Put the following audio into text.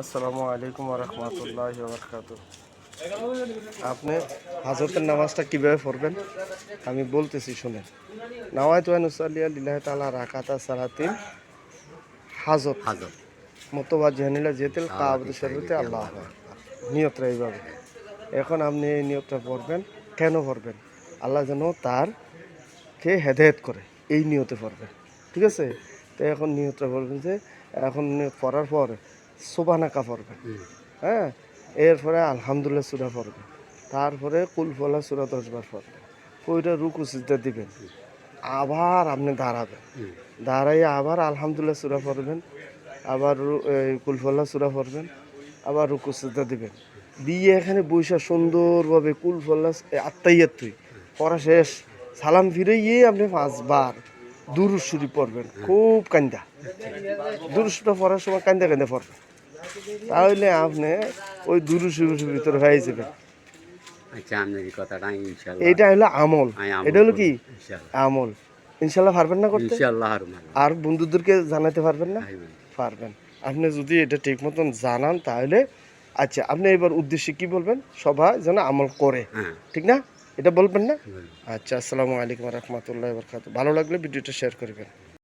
আসসালামু আলাইকুম রহমতুল্লাহ বরকাত আপনি হাজতের নামাজটা কীভাবে পড়বেন? আমি বলতেছি শুনেন। নাওয়াই তো নুসাল্লিয়া লিল্লাহ তালা রাকাতা সালাতিন হাজত হাজর। মতবা জানিলা জেতেল কাবদ শরীরতে আল্লাহ আকবার। নিয়তটা এইভাবে। এখন আপনি এই নিয়তটা পড়বেন কেন পড়বেন? আল্লাহ যেন তার কে হেদায়েত করে এই নিয়তে পড়বেন। ঠিক আছে? তো এখন নিয়তটা পড়বেন যে এখন পড়ার পর সোবানাকা পড়বেন হ্যাঁ? এরপরে আলহামদুলিল্লাহ সুরা পড়বেন তারপরে কুলফলা সুরা দশবার পড়বেন ওইটা রুকু সিজদা দিবেন। আবার আপনি দাঁড়াবেন। দাঁড়াইয়ে আবার আলহামদুলিল্লাহ সুরা পড়বেন। আবার এই সুরা পড়বেন। আবার রুকু সিজদা দিবেন। দিয়ে এখানে বৈশা সুন্দরভাবে কুলফল্লা আত্মাইয়াত তুই পড়া শেষ। সালাম ফিরে গিয়ে আপনি পাঁচবার দুরুশ্বরী পড়বেন। খুব কান্দা। দুরুসটা পড়ার সময় কান্দা কান্দা পড়বেন। তাহলে আপনি ওই দুরুশ্বরীর ভিতরে হয়ে যাবেন। আচ্ছা এইটা হলো আমল। এটা হলো কি? আমল। ইনশাল্লাহ পারবেন না করতে? আর বন্ধুদেরকে জানাতে পারবেন না? পারবেন। আপনি যদি এটা ঠিক মতন জানান তাহলে আচ্ছা আপনি এবার উদ্দেশ্যে কি বলবেন? সবাই যেন আমল করে। হ্যাঁ। ঠিক না? এটা বলবেন না? আচ্ছা আসসালামু আলাইকুম রহমতুল্লাহ বরকাত ভালো লাগলে ভিডিওটা শেয়ার করবেন।